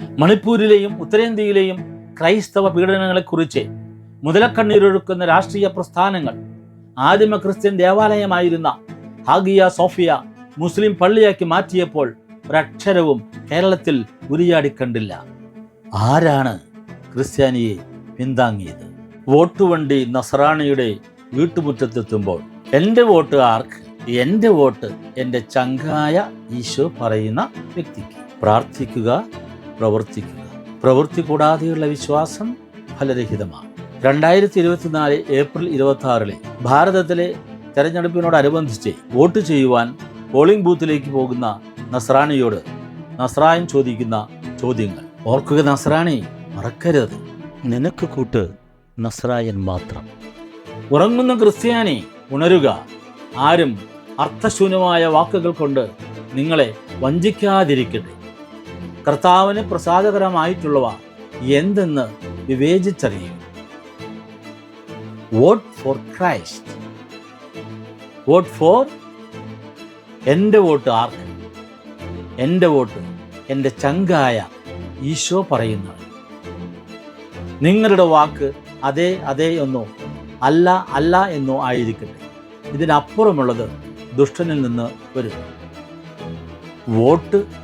മണിപ്പൂരിലെയും ഉത്തരേന്ത്യയിലെയും ക്രൈസ്തവ പീഡനങ്ങളെക്കുറിച്ച് മുതലക്കണ്ണീരൊഴുക്കുന്ന രാഷ്ട്രീയ പ്രസ്ഥാനങ്ങൾ ആദിമ ക്രിസ്ത്യൻ ദേവാലയമായിരുന്ന ഹാഗിയ സോഫിയ മുസ്ലിം പള്ളിയാക്കി മാറ്റിയപ്പോൾ ഒരക്ഷരവും കേരളത്തിൽ ഉരിയാടിക്കണ്ടില്ല ആരാണ് ക്രിസ്ത്യാനിയെ പിന്താങ്ങിയത്? വോട്ടുവണ്ടി നസറാണിയുടെ വീട്ടുമുറ്റത്തെത്തുമ്പോൾ എന്റെ വോട്ട് ആർക്ക്? എന്റെ വോട്ട് എന്റെ ചങ്കായ ഈശോ പറയുന്ന വ്യക്തിക്ക് പ്രാർത്ഥിക്കുക പ്രവർത്തിക്കുക. പ്രവൃത്തി കൂടാതെയുള്ള വിശ്വാസം ഫലരഹിതമാണ്. രണ്ടായിരത്തി ഇരുപത്തിനാല് ഏപ്രിൽ ഇരുപത്തി ആറിലെ ഭാരതത്തിലെ തെരഞ്ഞെടുപ്പിനോടനുബന്ധിച്ച് വോട്ട് ചെയ്യുവാൻ പോളിംഗ് ബൂത്തിലേക്ക് പോകുന്ന നസ്രാണിയോട് നസ്രായൻ ചോദിക്കുന്ന ചോദ്യങ്ങൾ. ഓർക്കുക നസ്രാണി മറക്കരുത്. നിനക്ക് കൂട്ട് നസ്രായൻ മാത്രം. ഉറങ്ങുന്ന ക്രിസ്ത്യാനി ഉണരുക. ആരും അർത്ഥശൂന്യമായ വാക്കുകൾ കൊണ്ട് നിങ്ങളെ വഞ്ചിക്കാതിരിക്കട്ടെ. കർത്താവിന് പ്രസാദകരമായിട്ടുള്ളവ എന്തെന്ന് വിവേചിച്ചറിയും vote for Christ vote for എന്റെ വോട്ട് ആർക്ക്? എന്റെ വോട്ട് എന്റെ ചങ്കായ ഈശോ പറയുന്നത്. നിങ്ങളുടെ വാക്ക് അതെ അതെ എന്നോ അല്ല അല്ല എന്നോ ആയിരിക്കട്ടെ. ഇതിനപ്പുറമുള്ളത് ദുഷ്ടനിൽ നിന്ന് വരും വോട്ട്